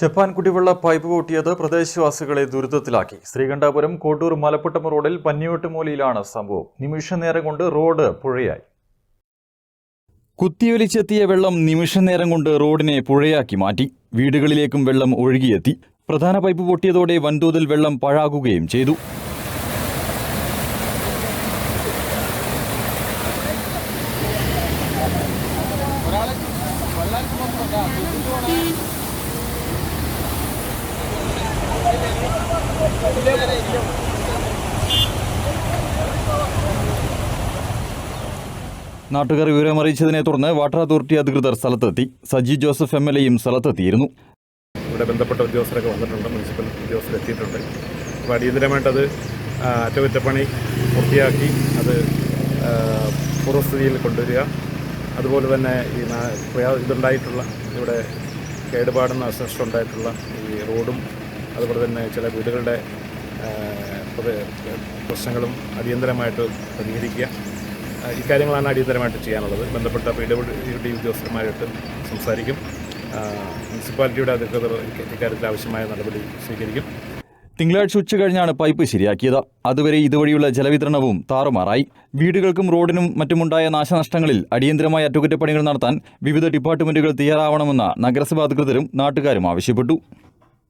Japan കുടിവെള്ള pipe പൊട്ടിയത് പ്രദേശവാസികളെ ദുരിതത്തിലാക്കി. ശ്രീകണ്ഠാപുരം കോട്ടൂർ മലപ്പട്ടം റോഡിൽ പന്നിയോട്ടുമൂലയിലാണ് സംഭവം. നിമിഷനേരം കൊണ്ട് റോഡ് പുഴയായി. കുത്തിയൊലിച്ചെത്തിയ വെള്ളം നിമിഷനേരം കൊണ്ട് റോഡിനെ പുഴയാക്കി മാറ്റി. വീടുകളിലേക്കും വെള്ളം ഒഴുകിയെത്തി. പ്രധാന പൈപ്പ് പൊട്ടിയതോടെ വൻതോതിൽ വെള്ളം പാഴാകുകയും ചെയ്തു. നാട്ടുകാർ വിവരമറിയിച്ചതിനെ തുടർന്ന് വാട്ടർ അതോറിറ്റി അധികൃതർ സ്ഥലത്തെത്തി. സജി ജോസഫ് എം എൽ എയും സ്ഥലത്തെത്തിയിരുന്നു. ഇവിടെ ബന്ധപ്പെട്ട ഉദ്യോഗസ്ഥരൊക്കെ വന്നിട്ടുണ്ട്. മുനിസിപ്പൽ ഉദ്യോഗസ്ഥർ എത്തിയിട്ടുണ്ട്. അപ്പോൾ അടിയന്തരമായിട്ടത് അറ്റകുറ്റപ്പണി പൂർത്തിയാക്കി അത് പൂർവസ്ഥിതിയിൽ കൊണ്ടുവരിക. അതുപോലെ തന്നെ ഈ ഇതുണ്ടായിട്ടുള്ള ഇവിടെ കേടുപാടുന്ന നാശനഷ്ടം ഉണ്ടായിട്ടുള്ള ഈ റോഡും അതുപോലെ തന്നെ ചില വീടുകളുടെ പ്രശ്നങ്ങളും അടിയന്തരമായിട്ട് പരിഹരിക്കുക ഇക്കാര്യങ്ങളാണ് അടിയന്തരമായിട്ട് ചെയ്യാനുള്ളത്. ബന്ധപ്പെട്ട പി ഡബ്ല്യു ഡി ഉദ്യോഗസ്ഥരുമായിട്ട് സംസാരിക്കും. മുനിസിപ്പാലിറ്റിയുടെ അധികൃതർ ഇക്കാര്യത്തിൽ ആവശ്യമായ നടപടി സ്വീകരിക്കും. തിങ്കളാഴ്ച ഉച്ച കഴിഞ്ഞാണ് പൈപ്പ് ശരിയാക്കിയത്. അതുവരെ ഇതുവഴിയുള്ള ജലവിതരണവും താറുമാറായി. വീടുകൾക്കും റോഡിനും മറ്റുമുണ്ടായ നാശനഷ്ടങ്ങളിൽ അടിയന്തരമായ അറ്റകുറ്റപ്പണികൾ നടത്താൻ വിവിധ ഡിപ്പാർട്ട്മെന്റുകൾ തയ്യാറാവണമെന്ന നഗരസഭാ അധികൃതരും നാട്ടുകാരും ആവശ്യപ്പെട്ടു.